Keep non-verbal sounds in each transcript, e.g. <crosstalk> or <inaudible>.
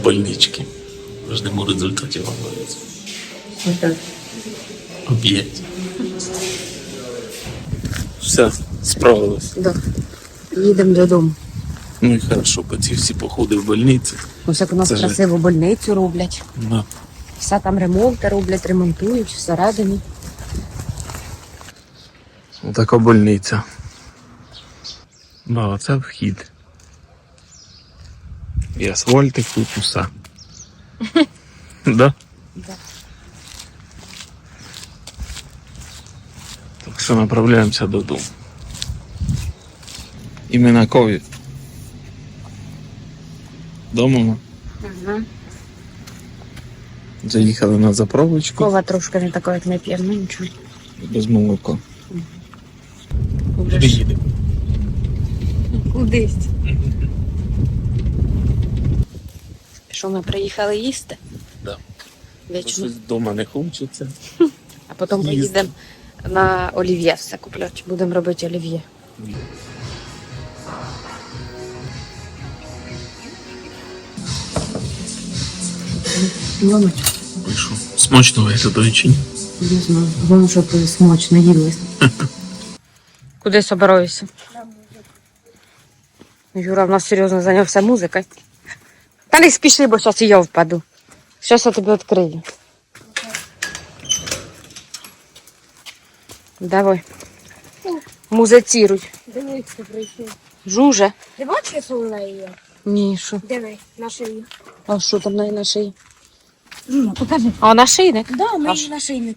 в больничці. Ждемо результатів аналізу. Отак. Оп'ять. Все, справилось. Да. Їдемо додому. Ну і хорошо, по ці всі походи в больниці. Ось як у нас Це красиву больницю роблять. Да. Все там ремонти роблять, ремонтують всередині. Отака больниця. Да, це вхід. І асфальтик тут усе. <laughs> Да? Да. Так що направляємося додому. Іменно ковід. Дома ми Ага. заїхали на заправочку Кова трошки не така, як не п'ємо, ну нічого. без молока. Ж їдемо? Кудись. Що ми приїхали їсти? Да. Вічно. Щось вдома не хочеться. А потім поїдемо на олів'є все купляти. Будемо робити олів'є. Мамочка, І що? Смачно виглядає чи ні? не знаю. Головне, щоб смачно їлися. Куди собираюся? Юра в нас серйозно зайнявся музикою. Та не спіши, бо зараз і я впаду. Зараз я тобі відкрию. Давай. Музиціруй. Дивись, хто прийшов. Жуже. Ти бачиш, що вона є? Ні, що? Диви, на шиї. А що там на на шиї? Ну, покажи. А на шийник? Да, ми її на шийник.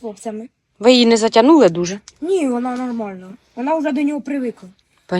Хлопцями. Ви її не затягнули дуже? Ні, вона нормальна. Вона вже до нього привикла.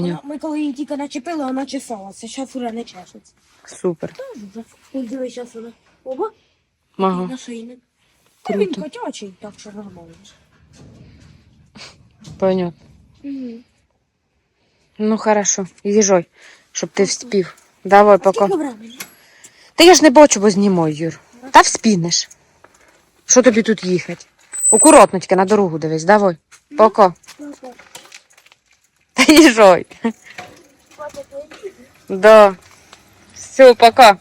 Вона, ми коли її тільки начепили, вона чесалася. Зараз вже не чешеться. супер. Тож вже. Ось диви, зараз вона. Ага. на шийник. Та він Круто. котячий, так що нормально. Понятно. Ну хорошо, їжой, щоб ти вспів. Давай пока. Скільки времени? Та я ж не бачу, бо знімаю, Юр. Та вспінеш. Що тобі тут їхати? Акуратно тільки на дорогу дивись, давай. Пока. Їжой. Да. Все, пока.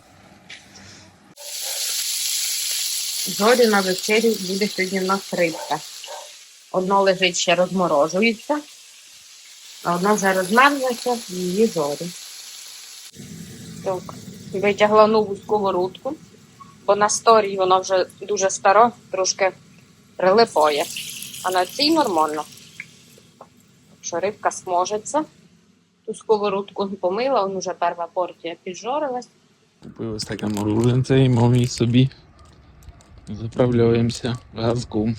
Зорі на вечерю буде сьогодні в нас рибка. Одна лежить ще розморожується, а одна вже розмерзлася в її зорі. Так, витягла нову сковородку, бо на сторі вона вже дуже стара, трошки прилипає. А на цій нормально. Що рибка смажиться. Ту сковородку помила, он уже перша порція піджорилась. Купили ось таке морозинце і мамі собі. Заправляємося газком.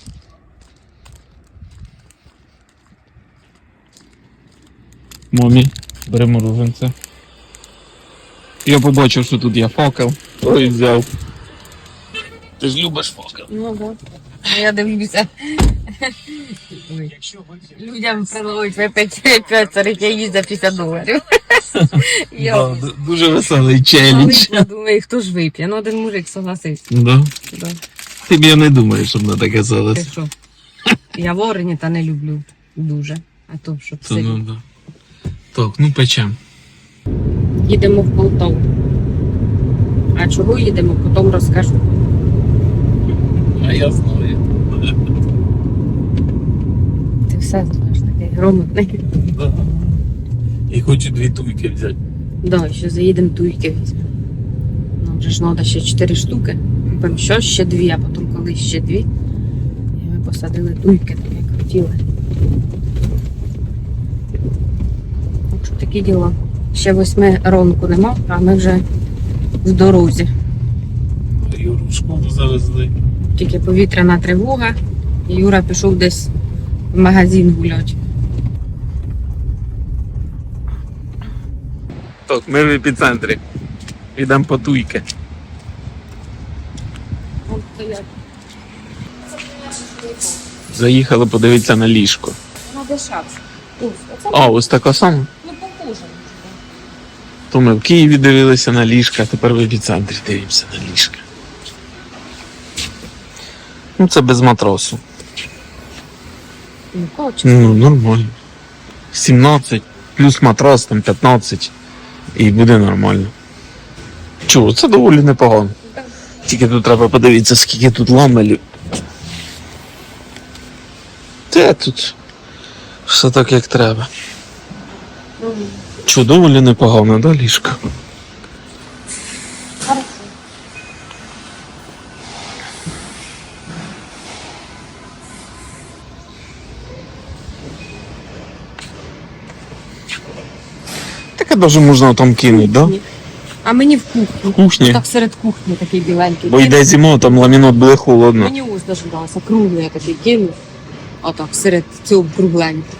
Мамі, бери морозинце. Я побачив, що тут є факел, то і взяв. Ти ж любиш факел. Ну так. да. Я дивлюся. Людям предлагають випити 5 цариків за 50 доларів. <laughs> Да, ду- дуже веселий челендж. я думаю, хто ж вип'є? Ну один мужик согласився. Да. Да. Ти б я не думаю, щоб на таке Ти зараз. що? Я ворені та не люблю дуже. А то щоб То, ну, да. Так, ну печем. Їдемо в Полтаву. А чого їдемо, потім розкажу. А я знаю. Все знаєш, такий грамотний. Да. І хочу дві туйки взяти. Да, ще заїдемо туйки візьмемо. Нам же ж треба ще 4 штуки. Купимо що ще дві, а потім коли ще дві. І ми посадили туйки, так як хотіли. Так що такі діла. Ще восьми ронку нема, а ми вже в дорозі. Юру в школу завезли. Тільки повітряна тривога. Юра пішов десь в магазин гуляти. Так, ми в епіцентрі. Йдемо по туйки. Заїхали подивитися на ліжко. Дешевше. Оце А, ось така сама. ну похоже. То ми в Києві дивилися на ліжка, а тепер в епіцентрі дивимося на ліжка. Ну, це без матросу. Ну, коче. Ну, нормально. 17, плюс матрос там 15. І буде нормально. Чого, це доволі непогано. Тільки тут треба подивитися, скільки тут ламелів. Те тут все так, як треба. Чого, доволі непогано, да, ліжко? Таке даже можна там кинути, да? А мені в кухню. В кухні. Так серед кухні такий біленький. Бо йде зима, там ламінот буде холодно. Мені ось дождався, круглий я такий кинув. Отак, серед цього кругленького.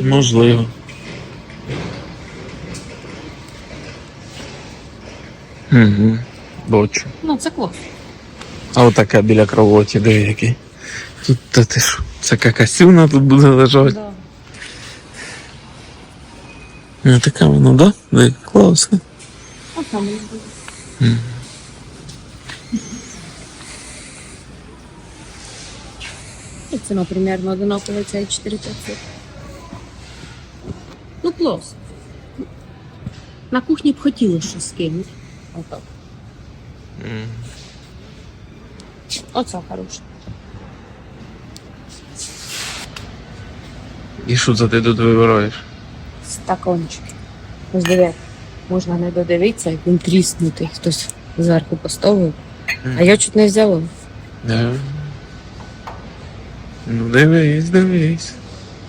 Можливо. Угу. Бачу. Ну, це клас. А отака біля кровоті, диви який. Тут та ти що? Це какасюна тут буде лежати. Да. Ну, така вона, да? Диви, класно. А там буде. І Ціна примерно одинакова, це 4500. Ну, клас. На кухні б хотіло щось кинути. Отак. Оце хороше. І що це ти тут вибираєш? Стакончик. Ось диви, можна не додивитися, як він тріснутий. Хтось зверху поставив. А я чуть не взяла. Да. Ну дивись, дивись.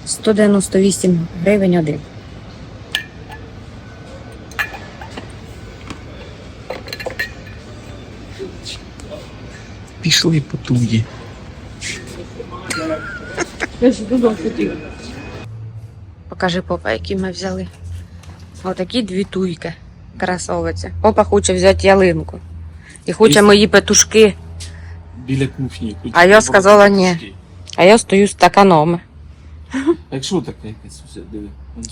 198 гривень один. Пішли потуги. Покажи попа, які ми взяли. Отакі дві туйки. Красовиці. Попа хоче взяти ялинку. І хоче мої петушки. Біля кухні. А я сказала ні. А я стою з стаканом. А якщо таке якесь диви.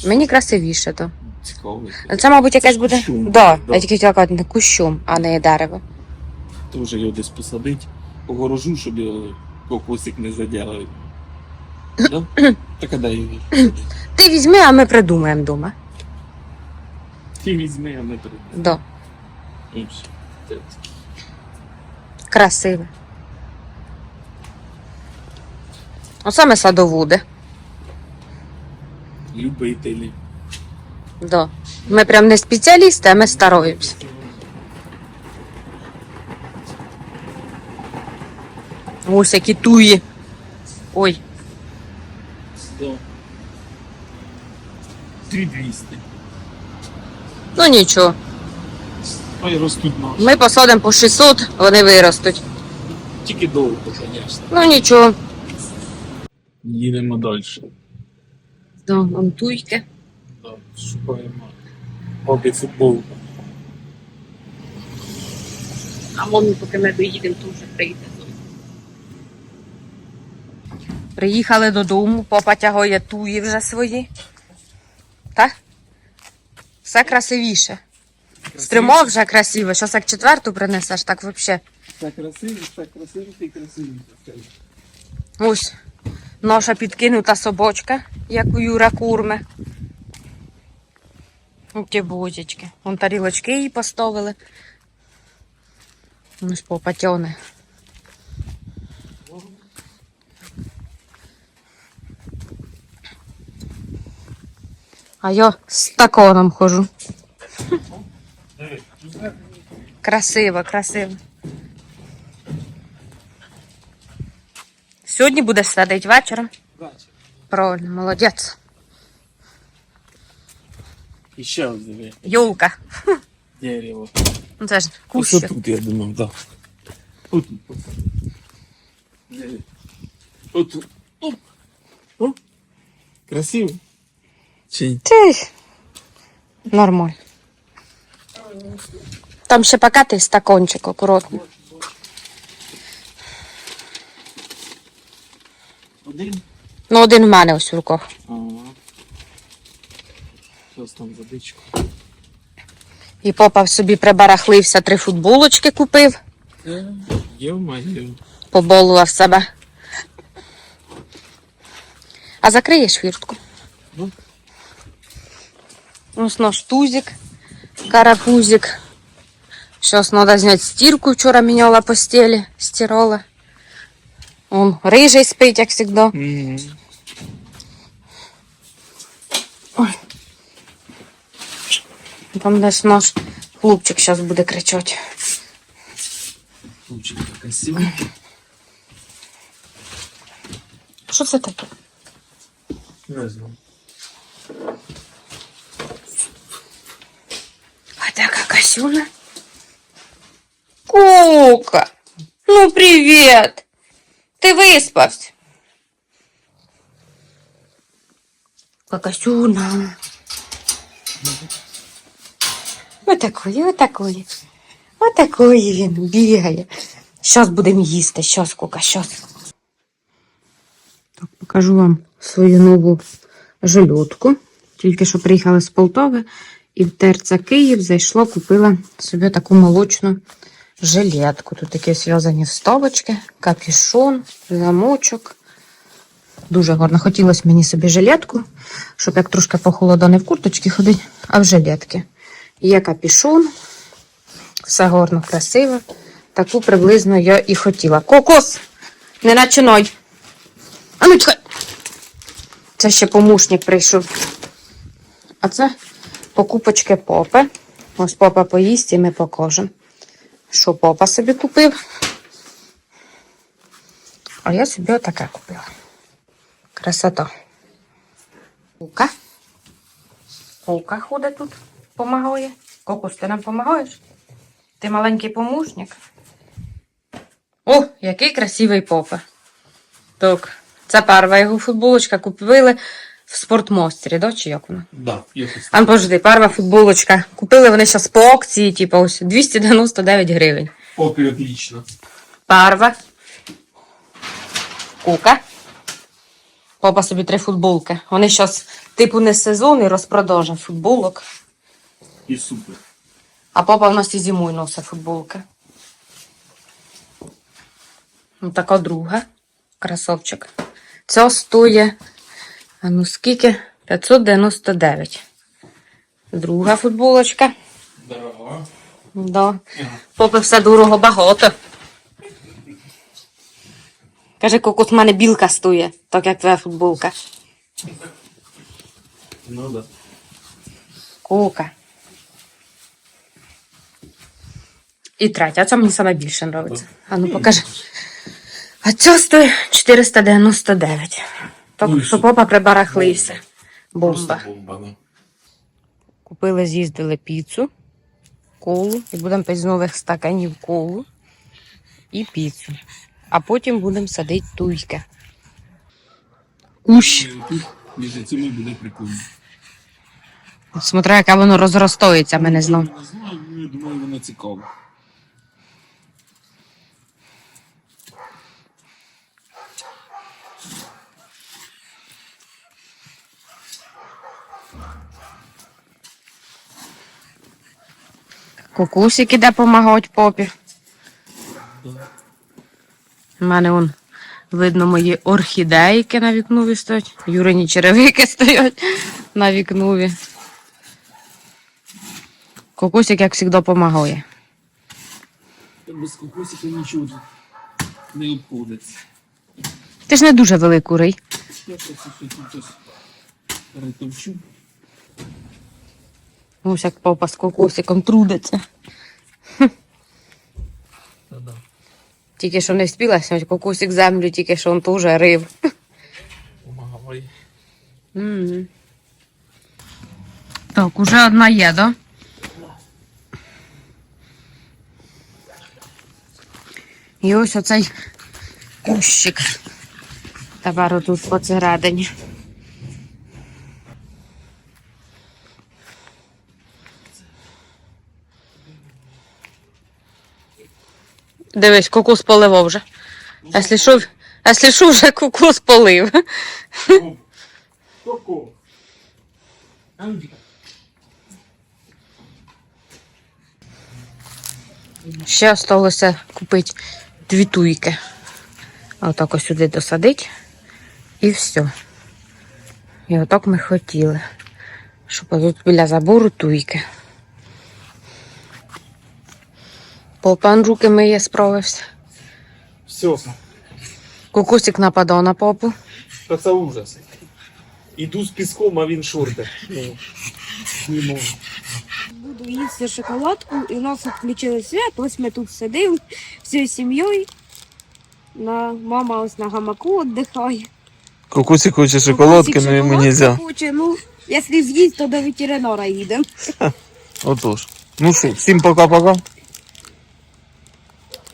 Мені красивіше то. цікаво. Це, мабуть, якесь буде. Да, я тільки хотіла казати, не кущум, а не дерево. Теж його десь посадить, огорожу, щоб його кокосик не задягали. Да? <clears throat> Так а дай її. Ти візьми, а ми придумаємо дома. Ти візьми, а ми прийдемо. Да. Ну, все. Це Красиве. Оце ми садовуди. Любителі. Да. Ми прям не спеціалісти, а ми стараємося. Ось які туї. Ой, Да. 3200. ну нічого. Ой, ростуть наші. Ми посадимо по 600, вони виростуть. Тільки довго, звісно. Ну нічого. Їдемо далі. Да, вон туйки. Да, шукаємо. Обі футболку. А мамі, поки ми доїдемо, то вже прийде. Приїхали додому, попа тягає туї вже свої. Так? Все красивіше. Стримок вже красивий. Щось як четверту принесеш, так взагалі. Так красиво, так красиво, ти красиво. Ось наша підкинута собачка, як у Юра курме. Ну, Ті бозічки. Вон тарілочки їй поставили. Ось попа тьоне. А я з таконом хожу. Красиво, красиво. Сьогодні будеш садити вечором. Правильно, молодець. І ще одне Йолка. дерево. Ну це ж Ось кущик. тут, я думав, так. Диви. Отут. Оп. О. Красиво. Чи? Ти. Нормально. Там ще пакети стакончик акуратно. Один? Ну, один в мене ось у руках. Щось там водичку. І попа собі прибарахлився, три футболочки купив, Йо-моє. поболував себе. А закриєш фіртку? Ну. Ось наш тузик, карапузик. Сейчас надо снять стирку. Вчора міняла постелі, стирала. Он рижий спить, як завжди. Там десь наш хлопчик зараз буде кричати. Лучик красивий. Що це таке? Не знаю. А така Касюна? Кука! Ну, привіт! Ти виспався? Какасюна. Отакої, отакої. Отакої він бігає. Щас будемо їсти, щас, Кука, щас. Так, покажу вам свою нову жильотку. Тільки що приїхала з Полтави і в ТРЦ Київ зайшла, купила собі таку молочну жилетку. Тут такі зв'язані вставочки, капюшон, замочок. Дуже гарно. Хотілося мені собі жилетку, щоб як трошки похолодно не в курточці ходити, а в жилетки. Є капюшон, все гарно, красиво. Таку приблизно я і хотіла. Кокос! Не начинай! А ну чекай! Це ще помушник прийшов. А це покупочки попи. Ось попа поїсть і ми покажемо, що попа собі купив. А я собі отаке купила. Красота. Кука. Кука ходить тут, помагає. Кокус, ти нам допомагаєш? Ти маленький помощник. О, який красивий попа. Так, це перша його футболочка купили в спортмостері, да, чи як вона? Да, якось. А ну, подожди, перша футболочка. Купили вони зараз по акції, типу, ось 299 гривень. Попі отлично. Парва. Кука. Попа собі три футболки. Вони зараз, типу, не сезон і розпродажа футболок. І супер. А папа в нас і зимою носить футболки. Така друга. Красавчик. Це стоїть. А ну скільки? 599. Друга футболочка. Дорога. Да. Попи все дорого багато. Каже, кокос в мене білка стоїть, так як твоя футболка. Ну да. Кука. І третя, а це мені саме більше подобається. А ну покажи. А це стоїть 499. Так Ну, що попа прибарахлився. Бомба. Бомба, да. Купили, з'їздили піцу, колу, і будемо пити з нових стаканів колу і піцу. А потім будемо садити туйки. Кущ. Між цими буде прикольно. Смотри, яке воно розростається, ми не знаємо. Ну, я думаю, воно цікаво. Кукусик іде допомагають попі. У мене он видно мої орхідейки на вікнові стоять. Юрині черевики <laughs> стоять на вікнові. Кукусик, як завжди, допомагає. Без кокосика нічого не обходиться. Ти ж не дуже великий. Я просто тут перетовчу. Ось як папа з кокосиком трудиться. Тільки що не встигла сняти кокосик землю, тільки що він теж рив. Помагай. Мгм. Так, уже одна є, да? І ось оцей кущик. Тепер тут посередині. Дивись, кукус поливав вже. Якщо що, якщо що, вже кукус полив. А. Ще залишилося купити дві туйки. Отак ось сюди досадить. І все. І отак ми хотіли. Що тут біля забору туйки. Попан руки миє, справився. Все, Кукусик нападав на попу. та це ужас. Іду з піском, а він шорти. Не можу. Буду їсти шоколадку, і у нас тут включили свят. Ось ми тут сидимо всією сім'єю. На, мама ось на гамаку віддихає. Кукусі хоче Кукусик шоколадку Хоче, ну, якщо з'їсть, то до ветеринара їдемо. Отож. Ну що, всім пока-пока.